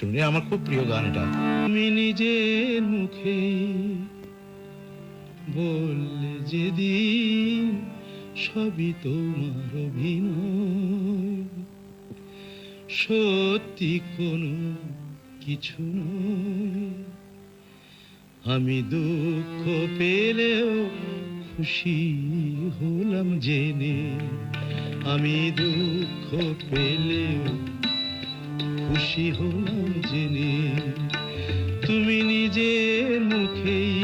শুনুন এ আমার খুব প্রিয় গান এটা আমি নিজের মুখে বললে যেদিন সবই তোমার অভিনয়। সত্যি কোনো কিছু নয়। আমি দুঃখ পেলেও খুশি হলাম জেনে। আমি দুঃখ পেলেও খুশি হলাম জেনে তুমি নিজের মুখেই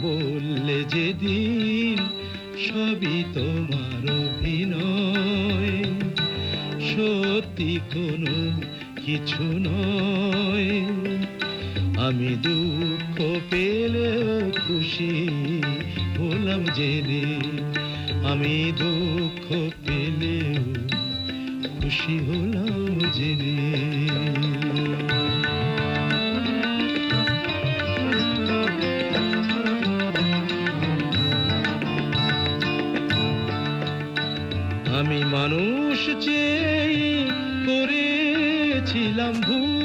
বললে যেদিন সবই তোমার অভিনয়। সত্যি কোনো কিছু নয়। আমি দুঃখ পেলেও খুশি হলাম জেনে আমি দুঃখ পেলেও খুশি হলাম জেনে। আমি মানুষ চেয়ে করেছিলাম ভুল।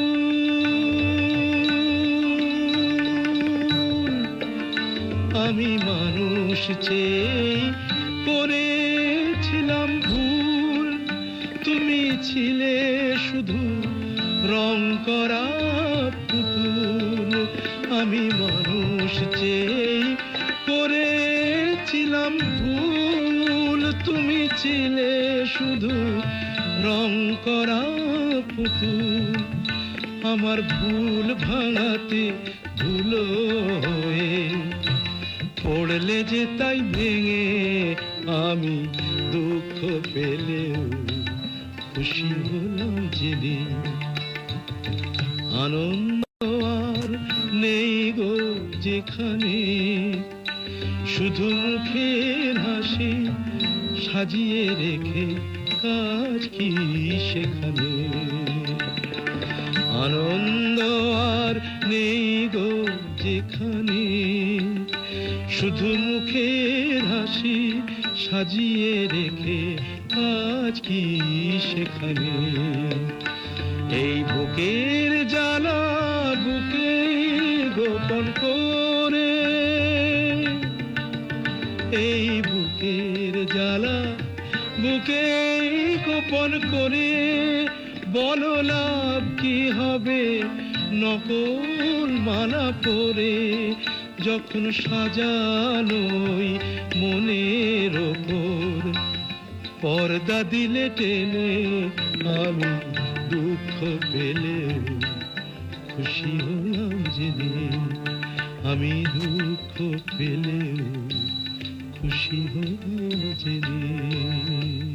আমি মানুষ চেয়ে করেছিলাম ছিলে শুধু রং করা পুতুল। আমি মানুষ চেয়ে করেছিলাম ভুল। তুমি ছিলে শুধু রং করা পুতুল। আমার ভুল ভাঙাতে ধুলো হয়ে পড়লে যে তাই ভেঙে আমি দুঃখ পেলেও খুশি হলাম জেনে আনন্দ আর নেই গো যেখানে, শুধু মুখের হাসি সাজিয়ে রেখে কাজ কি সেখানে? আনন্দ আর নেই গো যেখানে, শুধু মুখের হাসি সাজিয়ে রেখে কাজ কি সেখানে? এই বুকের জ্বালা বুকে গোপন করে, এই বুকের জ্বালা বুকে গোপন করে, বলো লাভ কি হবে? নকল মালা পরে যখন সাজানোই মনের ওপর, পর্দা দিলে টেনে আমি দুঃখ পেলেও খুশি হলাম জেনে, আমি দুঃখ পেলেও খুশি হলাম জেনে।